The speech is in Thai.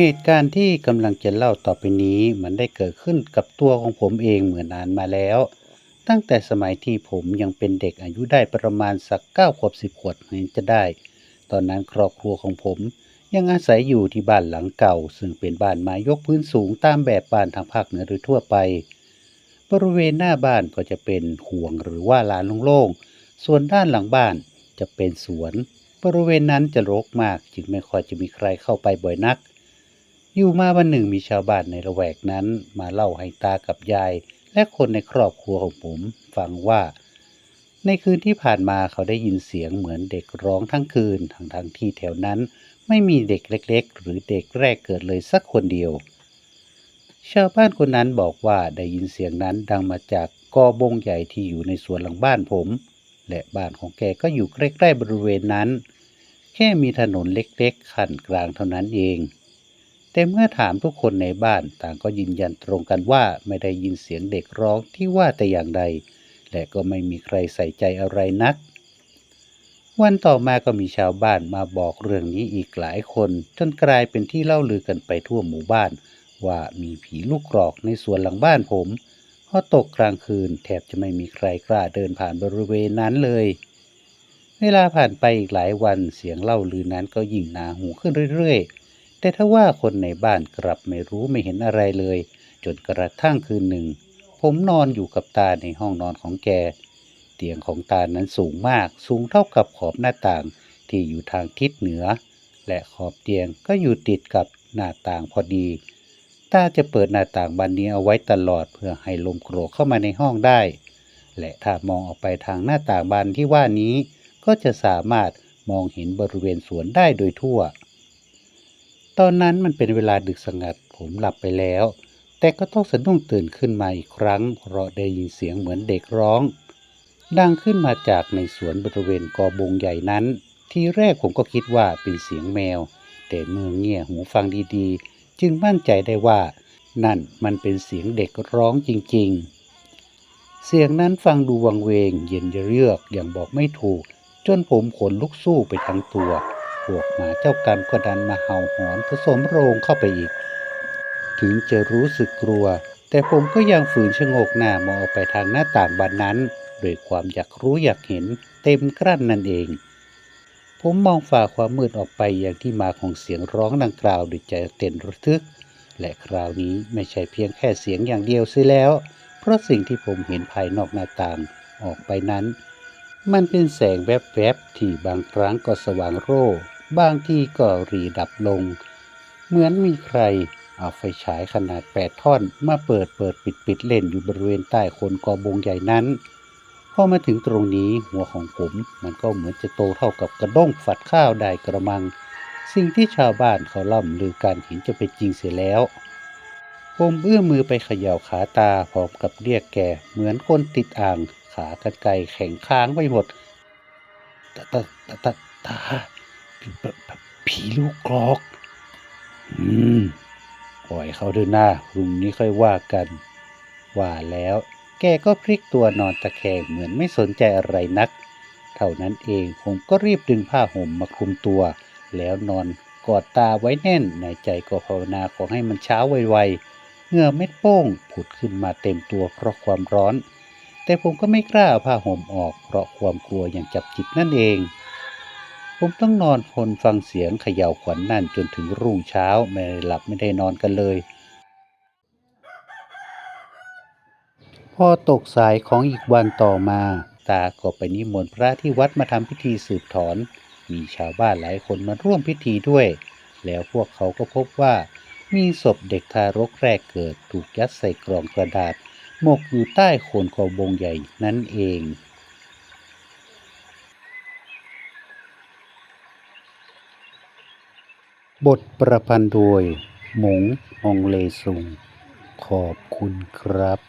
เหตุการณ์ที่กำลังจะเล่าต่อไปนี้มันได้เกิดขึ้นกับตัวของผมเองเหมือนานมาแล้ว ตั้งแต่สมัยที่ผมยังเป็นเด็กอายุได้ประมาณสักเก้าขวบสิบขวบเห็นจะได้ ตอนนั้นครอบครัวของผมยังอาศัยอยู่ที่บ้านหลังเก่า ซึ่งเป็นบ้านไม้ยกพื้นสูงตามแบบบ้านทางภาคเหนือโดยทั่วไป บริเวณหน้าบ้านก็จะเป็นห่วงหรือว่าลานโล่งๆส่วนด้านหลังบ้านจะเป็นสวน บริเวณนั้นจะรกมากจึงไม่ค่อยจะมีใครเข้าไปบ่อยนัก อยู่มาวันหนึ่งมีชาวบ้านในละแวกนั้น มาเล่าให้ตากับยาย และคนในครอบครัวของผมฟังว่า ในคืนที่ผ่านมาเขาได้ยินเสียงเหมือนเด็กร้องทั้งคืนทั้งทั้งที่แถวนั้น ไม่มีเด็กเล็ก ๆ หรือเด็กแรกเกิดเลยสักคนเดียว ชาวบ้านคนนั้นบอกว่าได้ยินเสียงนั้นดังมาจากกอบงใหญ่ที่อยู่ในสวนหลังบ้านผม และบ้านของแกก็อยู่ใกล้ๆบริเวณนั้น แค่มีถนนเล็กๆขั้นกลางเท่านั้นเอง แต่เมื่อถามทุกคนในบ้านต่างก็ยืนยันตรงกันว่าไม่ได้ยินเสียงเด็กร้องที่ว่าแต่อย่างใด และก็ไม่มีใครใส่ใจอะไรนัก วันต่อมาก็มีชาวบ้านมาบอกเรื่องนี้อีกหลายคน จนกลายเป็นที่เล่าลือกันไปทั่วหมู่บ้าน ว่ามีผีลูกกรอกในสวนหลังบ้านผมพอตกกลางคืนแทบจะไม่มีใครกล้าเดินผ่านบริเวณนั้นเลย เวลาผ่านไปอีกหลายวันเสียงเล่าลือนั้นก็ยิ่งหนาหูขึ้นเรื่อยๆ แต่ถ้าว่าคนในบ้านกลับไม่รู้ไม่เห็นอะไรเลย จนกระทั่งคืนหนึ่ง ผมนอนอยู่กับตาในห้องนอนของแก เตียงของตานั้นสูงมาก สูงเท่ากับขอบหน้าต่างที่อยู่ทางทิศเหนือ และขอบเตียงก็อยู่ติดกับหน้าต่างพอดี ตาจะเปิดหน้าต่างบานนี้เอาไว้ตลอดเพื่อให้ลมโกรกเข้ามาในห้องได้ และถ้ามองออกไปทางหน้าต่างบานที่ว่านี้ ก็จะสามารถมองเห็นบริเวณสวนได้โดยทั่ว ตอนนั้นมันเป็นเวลาดึกสงัดผมหลับไปแล้ว แต่ก็ต้องสะดุ้งตื่นขึ้นมาอีกครั้งเพราะได้ยินเสียงเหมือนเด็กร้อง ดังขึ้นมาจากในสวนบริเวณกอบงใหญ่นั้น ทีแรกผมก็คิดว่าเป็นเสียงแมว แต่เมื่อเงี่ยหูฟังดีๆ จึงมั่นใจได้ว่า นั่นมันเป็นเสียงเด็กร้องจริงๆ เสียงนั้นฟังดูวังเวง เย็นเยือกอย่างบอกไม่ถูก จนผมขนลุกสู้ไปทั้งตัว พวกหมาเจ้ากรรมก็ดันมาเห่าหอนผสมโรงเข้าไปอีก ถึงจะรู้สึกกลัว แต่ผมก็ยังฝืนชะโงกหน้ามองไปทางหน้าต่างบานนั้นด้วยความอยากรู้อยากเห็นเต็มกลั้นนั่นเอง ผมมองฝ่าความมืดออกไปอย่างที่มาของเสียงร้องดังกล่าวด้วยใจเต้นระทึก และคราวนี้ไม่ใช่เพียงแค่เสียงอย่างเดียวซิแล้ว เพราะสิ่งที่ผมเห็นภายนอกหน้าต่างออกไปนั้น มันเป็นแสงแวบๆที่บางครั้งก็สว่างโร่ บางทีก็รีดับลง เหมือนมีใครเอาไฟฉายขนาดแปดท่อน มาเปิดเปิดปิดปิดเล่นอยู่บริเวณใต้คนกอบงใหญ่นั้น พอมาถึงตรงนี้หัวของผมมันก็เหมือนจะโตเท่ากับกระด้งฝัดข้าวได้กระมัง สิ่งที่ชาวบ้านเขาล่ำลือการเห็นจะเป็นจริงเสียแล้ว ผมเอื้อมมือไปเขย่าขาตาพร้อมกับเรียกแกเหมือนคนติดอ่าง ขากรรไกรแข็งค้างไปหมดตาตาตาตา ผีลูกกรอก อืม ปล่อยเขาเถอะหน้ารุ่งนี้ค่อยว่ากัน ว่าแล้ว แกก็พลิกตัวนอนตะแคงเหมือนไม่สนใจอะไรนัก เท่านั้นเองผมก็รีบดึงผ้าห่มมาคลุมตัว แล้วนอนกอดตาไว้แน่นในใจก็ภาวนาขอให้มันเช้าไวๆเหงื่อเม็ดโป้งผุดขึ้นมาเต็มตัวเพราะความร้อน แต่ผมก็ไม่กล้าผ้าห่มออกเพราะความกลัวอย่างจับจิตนั่นเอง ผมต้องนอนทนฟังเสียงเขย่าขวัญนนั่นจนถึงรุ่งเช้าไม่ได้หลับไม่ได้นอนกันเลย พอตกสายของอีกวันต่อมา ตาก็ไปนิมนต์พระที่วัดมาทำพิธีสืบถอน มีชาวบ้านหลายคนมาร่วมพิธีด้วย แล้วพวกเขาก็พบว่า มีศพเด็กทารกแรกเกิดถูกยัดใส่กล่องกระดาษหมกอยู่ใต้โคนกอบงใหญ่นั่นเอง บทประพันธ์โดย หมง องเลซุง ขอบคุณครับ